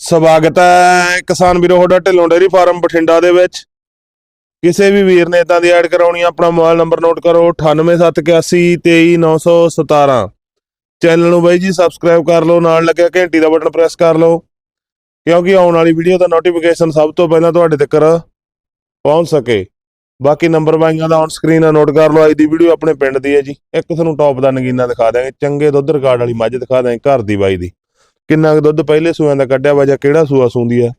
ਸਵਾਗਤ ਹੈ ਕਿਸਾਨ ਵੀਰੋ, ਤੁਹਾਡਾ ਢਿੱਲੋਂ ਡੇਰੀ ਫਾਰਮ ਬਠਿੰਡਾ ਦੇ ਵਿੱਚ। ਕਿਸੇ ਵੀ ਵੀਰ ਨੇ ਇਦਾਂ ਦੀ ਐਡ ਕਰਾਉਣੀ ਆਪਣਾ ਮੋਬਾਈਲ ਨੰਬਰ ਨੋਟ ਕਰੋ 9871823917 ਚੈਨਲ ਨੂੰ ਬਾਈ ਜੀ ਸਬਸਕ੍ਰਾਈਬ ਕਰ ਲਓ, ਨਾਲ ਲੱਗਿਆ ਘੰਟੀ ਦਾ ਬਟਨ ਪ੍ਰੈਸ ਕਰ ਲਓ, ਕਿਉਂਕਿ ਆਉਣ ਵਾਲੀ ਵੀਡੀਓ ਦਾ ਨੋਟੀਫਿਕੇਸ਼ਨ ਸਭ ਤੋਂ ਪਹਿਲਾਂ ਤੁਹਾਡੇ ਤੱਕ ਪਹੁੰਚ ਸਕੇ। ਬਾਕੀ ਨੰਬਰ ਬਾਈਆਂ ਦਾ ਔਨ ਸਕਰੀਨ ਆ, ਨੋਟ ਕਰ ਲਓ, ਅੱਜ ਦੀ ਵੀਡੀਓ ਆਪਣੇ ਪਿੰਡ ਦੀ ਹੈ ਜੀ। ਇੱਕ ਤੁਹਾਨੂੰ ਟੌਪ ਦਾ ਨਗੀਨਾ ਦਿਖਾ ਦਿਆਂਗੇ, ਚੰਗੇ ਦੁੱਧ ਰਿਕਾਰਡ ਵਾਲੀ ਮੱਝ ਦਿਖਾ ਦਿਆਂਗੇ, ਘਰ ਦੀ ਬਾਈ ਦੀ। ਕਿੰਨਾ ਕੁ ਦੁੱਧ ਪਹਿਲੇ ਸੂਆਂ ਦਾ ਕੱਢਿਆ ਵਾ ਜਾਂ ਕਿਹੜਾ ਸੂਆ ਸੂੰਦੀ ਆ?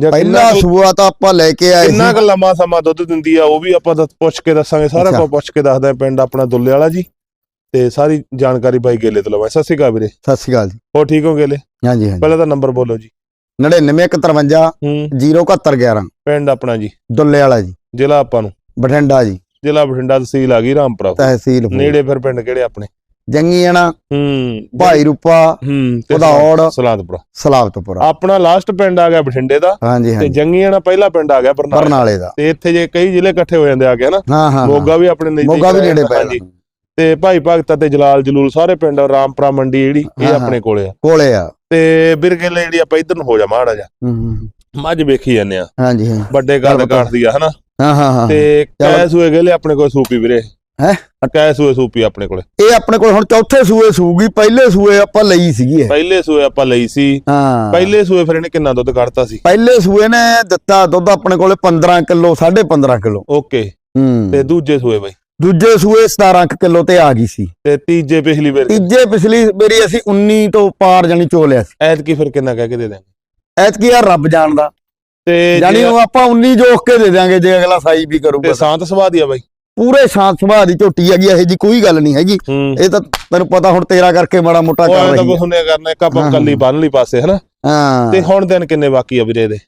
ਜਾਂ ਪਹਿਲਾ ਕਿੰਨਾ ਕੁ- ਸੂਆ ਤਾਂ ਆਪਾਂ ਲੈ ਕੇ ਆਏ ਕਿੰਨਾ ਸੀ। ਕੁ ਲੰਮਾ ਸਮਾਂ ਦੁੱਧ ਦਿੰਦੀ ਆ ਉਹ ਵੀ ਆਪਾਂ ਦੱਸ- ਪੁੱਛ ਕੇ ਦੱਸਾਂਗੇ ਸਾਰਾ ਅੱਛਾ। ਕੁਝ ਪੁੱਛ ਕੇ ਦੱਸਦਾ ਹਾਂ ਪਿੰਡ ਆਪਣਾ ਦੁੱਲੇ ਵਾਲਾ ਜੀ। ਤੇ ਸਾਰੀ ਜਾਣਕਾਰੀ ਬਾਈ ਗੇਲੇ ਤੋਂ ਲਵਾਂ ਸਤਿ ਸ਼੍ਰੀ ਅਕਾਲ ਵੀਰੇ। ਸਤਿ ਸ਼੍ਰੀ ਅਕਾਲ ਜੀ। ਹੋ ਠੀਕ ਹੋ ਗੇਲੇ? ਹਾਂਜੀ ਹਾਂਜੀ। ਪਹਿਲਾਂ ਤਾਂ ਨੰਬਰ ਬੋਲੋ ਜੀ। 9951 ਹੂੰ। 07111 ਪਿੰਡ ਆਪਣਾ ਜੀ। ਦੁੱਲੇ ਵਾਲਾ ਜੀ। ਜ਼ਿਲ੍ਹਾ ਆਪਾਂ ਨੂੰ। ਬਠਿੰਡਾ ਜੀ। ਜ਼ਿਲ੍ਹਾ ਬਠਿੰਡਾ ਤਹਿਸੀਲ ਆ ਗਈ ਰਾਮਪੁਰਾ ਤਹਿਸੀਲ ਫੂਲ। ਨੇੜੇ ਫਿਰ ਪਿੰਡ ਕਿਹੜੇ ਆਪਣੇ? ਜੰਗੀਆਣਾ ਹੂੰ ਭਾਈ ਰੂਪਾ ਹੂੰ ਤੇ ਸਲਾਦਪੁਰਾ। ਸਲਾਬਤਪੁਰਾ ਆਪਣਾ ਲਾਸਟ ਪਿੰਡ ਆ ਗਿਆ ਬਠਿੰਡੇ ਦਾ ਹਾਂਜੀ ਤੇ ਜੰਗੀਆਣਾ ਪਹਿਲਾ ਪਿੰਡ ਆ ਗਿਆ ਬਰਨਾਲਾ। ਬਰਨਾਲੇ ਦਾ। ਤੇ ਇੱਥੇ ਜੇ ਕਈ ਜ਼ਿਲ੍ਹੇ ਇਕੱਠੇ ਹੋ ਜਾਂਦੇ ਆ ਗਏ ਹਨਾ ਹਾਂ ਹਾਂ ਮੋਗਾ ਵੀ ਆਪਣੇ ਨਜ਼ਦੀਕ ਮੋਗਾ ਵੀ ਨੇੜੇ ਪੈ। ਤੇ ਭਾਈ ਭਗਤ ਤੇ ਜਲਾਲ ਜਲੂਲ ਸਾਰੇ ਪਿੰਡ ਰਾਮਪੁਰਾ ਮੰਡੀ ਜਿਹੜੀ ਇਹ। ਆਪਣੇ ਕੋਲੇ ਆ। ਕੋਲੇ ਆ। ਤੇ ਬਿਰਗੇਲੇ ਜਿਹੜੀ ਆਪਾਂ ਇਧਰ ਨੂੰ ਹੋ ਜਾ ਮਾੜਾ ਜਾ ਹੂੰ, ਹੂੰ। ਮੱਝ ਵੇਖੀ ਜਾਂਦੇ ਆ। ਹਾਂਜੀ ਹਾਂ ਵੱਡੇ ਪਤਾ। ਕਾਟਦੀ ਆ ਹਨਾ? ਹਾਂ ਹਾਂ ਹਾਂ। ਤੇ ਚੱਲ। ਕੈ ਸੂਏ ਗੇਲੇ ਆਪਣੇ ਕੋਲ ਸੂਪੀ ਵੀਰੇ। ਹੈਂ? ਕੈ ਸੂਏ ਸੂਪੀ ਆਪਣੇ ਕੋਲੇ। ਇਹ ਆਪਣੇ ਕੋਲ ਹੁਣ ਚੌਥੇ ਸੂਏ ਸੂਗੀ ਪਹਿਲੇ ਸੂਏ ਆਪਾਂ ਲਈ ਸੀਗੀ ਇਹ। ਪਹਿਲੇ ਸੂਏ ਆਪਾਂ ਲਈ ਸੀ। ਹਾਂ। ਪਹਿਲੇ ਸੂਏ ਫਿਰ ਇਹਨੇ ਕਿੰਨਾ ਦੁੱਧ ਕੱਢਤਾ ਸੀ? ਪਹਿਲੇ ਸੂਏ ਨੇ ਦਿੱਤਾ ਦੁੱਧ ਆਪਣੇ ਕੋਲੇ 15 ਕਿਲੋ 15.5 ਕਿਲੋ। ਓਕੇ। ਹੂੰ। ਤੇ ਦੂਜੇ ਸੂਏ ਬਈ? ਦੂਜੇ ਸੂਏ 17 ਕੁ ਕਿਲੋ ਤੇ ਆ ਗਈ ਸੀ। ਤੇ ਤੀਜੇ ਪਿਛਲੀ ਵਾਰ? ਤੀਜੇ ਪਿਛਲੀ ਮੇਰੀ ਅਸੀਂ 19 ਤੋਂ ਪਾਰ ਜਾਨੀ ਚੋਲਿਆ ਸੀ। ਐਤਕੀ ਫਿਰ ਕਿੰਨਾ ਕਹਿ ਕੇ ਦੇ ਦਾਂਗੇ ਐਤਕੀ ਆ ਰੱਬ ਜਾਣਦਾ। ਤੇ ਜਾਨੀ ਉਹ ਆਪਾਂ 19 ਜੋਖ ਕੇ ਦੇ ਦਿਆਂਗੇ ਜੇ ਅਗਲਾ ਸਾਈ ਵੀ ਕਰੂਗਾ ਤਾਂ। ਸਾਂਤ ਸਵਾਦੀ ਆ ਬਾਈ। ਪੂਰੇ ਸ਼ਾਂਤ ਸੁਭਾਅ ਦੀ ਝੋਟੀ ਹੈਗੀ ਇਹੋ ਜੀ ਕੋਈ ਗੱਲ ਨਹੀਂ ਹੈਗੀ। ਹੂੰ। ਇਹ ਤਾਂ ਤੈਨੂੰ ਪਤਾ ਹੁਣ ਤੇਰਾ ਕਰਕੇ ਮਾੜਾ ਮੋਟਾ ਉਹ ਕਰ ਐਂ ਤਾਂ ਰਹੀ ਕੁਛ ਹੈ ਹੁੰਨੇ ਕਰਨਾ ਇੱਕ ਆਪਾਂ ਕੱਲੀ ਬੰਨ ਲਈ ਪਾਸੇ ਹਨਾ? ਹਾਂ। ਤੇ ਹੁਣ ਦਿਨ ਕਿੰਨੇ ਬਾਕੀ ਆ ਵੀਰੇ ਇਹਦੇ?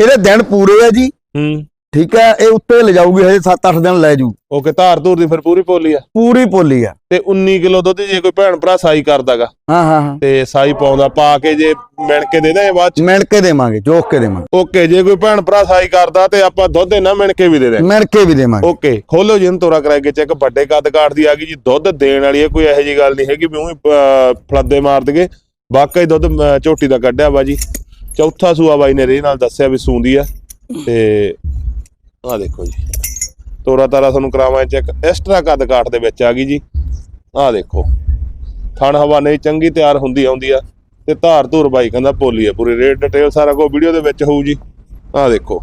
ਇਹਦੇ ਦਿਨ ਪੂਰੇ ਆ ਜੀ। ਹੂੰ। ਠੀਕ ਹੈ ਇਹ ਉੱਤੇ ਲੈ ਜਾਊਗੀ ਹਜੇ 7-8 ਦਿਨ ਲੈ ਜੂ। ਓਕੇ ਧਾਰ ਧੂਰ ਦੀ ਫਿਰ ਪੂਰੀ ਪੋਲੀ ਆ? ਪੂਰੀ ਪੋਲੀ ਆ। ਤੇ 19 ਕਿਲੋ ਦੁੱਧ ਜੇ ਕੋਈ ਭੈਣ ਭਰਾ ਸਾਈ ਕਰਦਾਗਾ? ਹਾਂ ਹਾਂ ਹਾਂ। ਤੇ ਸਾਈ ਪਾਉਂਦਾ ਪਾ ਕੇ ਜੇ ਮਿਣ ਕੇ ਦੇ ਦੇ ਬਾਅਦ ਚ? ਮਿਣ ਕੇ ਦੇਵਾਂਗੇ ਜੋਖ ਕੇ ਦੇਵਾਂਗੇ। ਓਕੇ ਜੇ ਕੋਈ ਭੈਣ ਭਰਾ ਸਾਈ ਕਰਦਾ ਤੇ ਆਪਾਂ ਦੁੱਧ ਇਹਨਾਂ ਮਿਣ ਕੇ ਵੀ ਦੇ ਦੇ ਮਿਣ ਕੇ ਵੀ ਦੇਵਾਂਗੇ। ਓਕੇ ਖੋਲੋ ਜੀ ਇਹਨੂੰ ਤੋਰਾ ਕਰਾ ਕੇ ਚੈੱਕ ਵੱਡੇ ਕੱਦ ਕਾਠ ਦੀ ਆ ਗਈ ਜੀ ਦੁੱਧ ਦੇਣ ਵਾਲੀ ਹੈ ਕੋਈ ਇਹੋ ਜੀ ਗੱਲ ਨਹੀਂ ਹੈਗੀ ਵੀ ਉਹੀ ਫਲੱਦੇ ਮਾਰ ਦਗੇ। ਵਾਕਈ ਦੁੱਧ ਝੋਟੀ ਦਾ ਕੱਢਿਆ ਵਾ ਜੀ। ਚੌਥਾ ਸੂਆ ਬਾਈ ਨੇ ਰੇ ਨਾਲ ਦੱਸਿਆ ਵੀ ਸੂੰਦੀ ਆ ਤੇ ਆਹ ਦੇਖੋ ਜੀ। ਤੋਰਾ ਤਾਰਾ ਤੁਹਾਨੂੰ ਕਰਾਵਾਂ ਚੈੱਕ ਐਕਸਟਰਾ ਕੱਦ ਕਾਠ ਦੇ ਵਿੱਚ ਆ ਗਈ ਜੀ। ਆਹ ਦੇਖੋ। ਥਣ ਨਹੀਂ, ਚੰਗੀ ਤਿਆਰ ਹੁੰਦੀ ਆਉਂਦੀ ਆ। ਤੇ ਧਾਰ ਧੂਰ ਬਾਈ ਕਹਿੰਦਾ ਪੋਲੀ ਆ, ਪੂਰੀ ਰੇਟ ਡਿਟੇਲ ਸਾਰਾ ਕੁਝ ਵੀਡੀਓ ਦੇ ਵਿੱਚ ਹੋਊ ਜੀ। ਆਹ ਦੇਖੋ।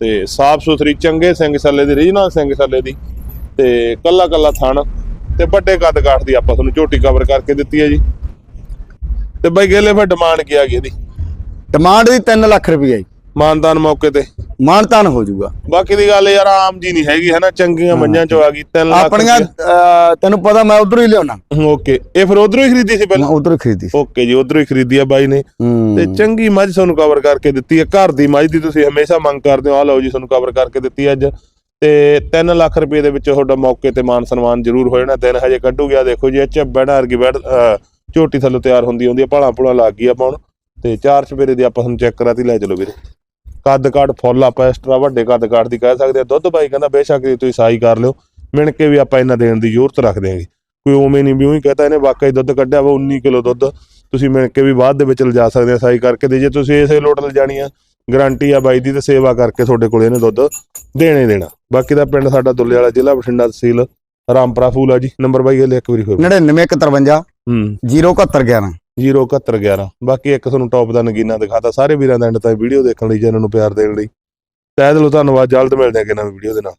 ਤੇ ਸਾਫ਼ ਸੁਥਰੀ, ਚੰਗੇ ਸਿੰਘ ਸੱਲੇ ਦੀ ਰੀਜਨਲ ਸਿੰਘ ਸੱਲੇ ਦੀ। ਤੇ ਕੱਲਾ ਕੱਲਾ ਥਣ। ਤੇ ਵੱਡੇ ਕੱਦ ਕਾਠ ਦੀ ਆਪਾਂ ਤੁਹਾਨੂੰ ਝੋਟੀ ਕਵਰ ਕਰਕੇ ਦਿੱਤੀ ਹੈ ਜੀ। ਤੇ ਬਾਈ ਗੇਲੇ ਫਿਰ ਡਿਮਾਂਡ ਕੀ ਆ ਗਈ ਇਹਦੀ? ਡਿਮਾਂਡ ਦੀ 3 ਲੱਖ ਰੁਪਏ ਜੀ। ਮਾਨਦਾਨ ਮੌਕੇ ਤੇ। ਮਾਨਤਾਨ ਹੋ ਜਾਊਗਾ। ਬਾਕੀ ਦੀ ਗੱਲ ਯਾਰ ਆਮ ਜੀ ਨਹੀਂ ਹੈਗੀ ਹਨਾ? ਚੰਗੀਆਂ ਮੰਝਾਂ ਚੋਂ ਆ ਗਈ 3 ਲੱਖ ਆਪਣੀਆਂ ਅਹ, ਤੈਨੂੰ ਪਤਾ ਮੈਂ ਉਧਰੋਂ ਹੀ ਲਿਆਉਣਾ। ਓਕੇ। ਇਹ ਫਿਰ ਉਧਰੋਂ ਹੀ ਖਰੀਦੀ ਸੀ ਪਹਿਲਾਂ? ਉਧਰੋਂ ਖਰੀਦੀ ਸੀ। ਓਕੇ ਜੀ ਉਧਰੋਂ ਹੀ ਖਰੀਦੀ ਆ ਬਾਈ ਨੇ। ਹੂੰ। ਤੇ ਚੰਗੀ ਮੱਝ ਤੁਹਾਨੂੰ ਕਵਰ ਕਰਕੇ ਦਿੱਤੀ ਹੈ ਘਰ ਦੀ ਮੱਝ ਦੀ ਤੁਸੀਂ ਹਮੇਸ਼ਾ ਮੰਗ ਕਰਦੇ ਹੋ। ਆ ਲਓ ਜੀ ਤੁਹਾਨੂੰ ਕਵਰ ਕਰਕੇ ਦਿੱਤੀ ਅੱਜ। ਤੇ 3 ਲੱਖ ਰੁਪਏ ਦੇ ਵਿੱਚ ਤੁਹਾਡਾ ਮੌਕੇ ਤੇ ਮਾਨ ਸਨਮਾਨ ਜ਼ਰੂਰ ਹੋ ਜਾਣਾ। ਦਿਨ ਹਜੇ ਕੱਢੂਗਾ। ਦੇਖੋ ਜੀ ਇਹ ਚੱਬੜਾ ਵਰਗੀ ਬੈਠ ਅਹ ਝੋਟੀ ਥੱਲੋਂ ਤਿਆਰ ਹੁੰਦੀ ਹੁੰਦੀ ਆ। ਭਾਲਾ ਭੁਲਾ ਲੱਗ ਗਈ ਆਪਾਂ ਹੁਣ। ਤੇ ਚਾਰ ਚਪੇਰੇ ਦੀ ਆਪਾਂ ਤੁਹਾਨੂੰ ਚੈੱਕ ਕਰਾਤੀ। ਲੈ ਚਲੋ ਵੀਰੇ। ਕੱਦ ਕਾਠ ਫੁੱਲ ਆਪਾਂ ਐਕਸਟਰਾ ਵੱਡੇ ਕੱਦ ਕਾਠ ਦੀ ਕਹਿ ਸਕਦੇ ਆ ਦੁੱਧ ਬਾਈ ਕਹਿੰਦਾ ਬੇਸ਼ੱਕ ਜੀ ਤੁਸੀਂ ਸਾਈ ਕਰ ਲਿਓ। ਮਿਣ ਕੇ ਵੀ ਆਪਾਂ ਇਹਨਾਂ ਦੇਣ ਦੀ ਜ਼ਰੂਰਤ ਰੱਖਦੇ ਆਂਗੇ ਕੋਈ ਉਵੇਂ ਨਹੀਂ ਵੀ ਉਹੀ ਕਹਤਾ ਇਹਨੇ ਵਾਕਈ ਦੁੱਧ ਕੱਢਿਆ ਵਾ 19 ਕਿਲੋ ਦੁੱਧ। ਤੁਸੀਂ ਮਿਣ ਕੇ ਵੀ ਬਾਅਦ ਦੇ ਵਿੱਚ ਲਿਜਾ ਸਕਦੇ ਆ ਸਾਈ ਕਰਕੇ ਤੇ ਜੇ ਤੁਸੀਂ ਇਸੇ ਲੋਟ ਲਿਜਾਣੀ ਆ ਗਾਰੰਟੀ ਆ ਬਾਈ ਦੀ ਤੇ ਸੇਵਾ ਕਰਕੇ ਤੁਹਾਡੇ ਕੋਲ ਇਹਨੇ ਦੁੱਧ ਦੇਣੇ ਦੇਣਾ। ਬਾਕੀ ਦਾ ਪਿੰਡ ਸਾਡਾ ਦੁੱਲੇ ਵਾਲਾ ਜ਼ਿਲ੍ਹਾ ਬਠਿੰਡਾ ਤਹਿਸੀਲ ਰਾਮਪੁਰਾ ਫੂਲ ਆ ਜੀ। ਨੰਬਰ ਬਾਈ ਇਹ ਇੱਕ ਵਾਰੀ ਹੋਰ 9951 ਹੂੰ। 07111 07111 ਬਾਕੀ ਇੱਕ ਤੁਹਾਨੂੰ ਟੌਪ ਦਾ ਨਗੀਨਾ ਦਿਖਾਤਾ। ਸਾਰੇ ਵੀਰਾਂ ਦਾ ਐਂਡ ਤਾਈਂ ਵੀਡੀਓ ਦੇਖਣ ਲਈ ਚੈਨਲ ਨੂੰ ਪਿਆਰ ਦੇਣ ਲਈ। ਤਹਿ ਦਿਲੋਂ ਧੰਨਵਾਦ। ਜਲਦ ਮਿਲਦੇ ਹਾਂ ਕਿ ਨਵੀਂ ਵੀਡੀਓ ਦੇ ਨਾਲ।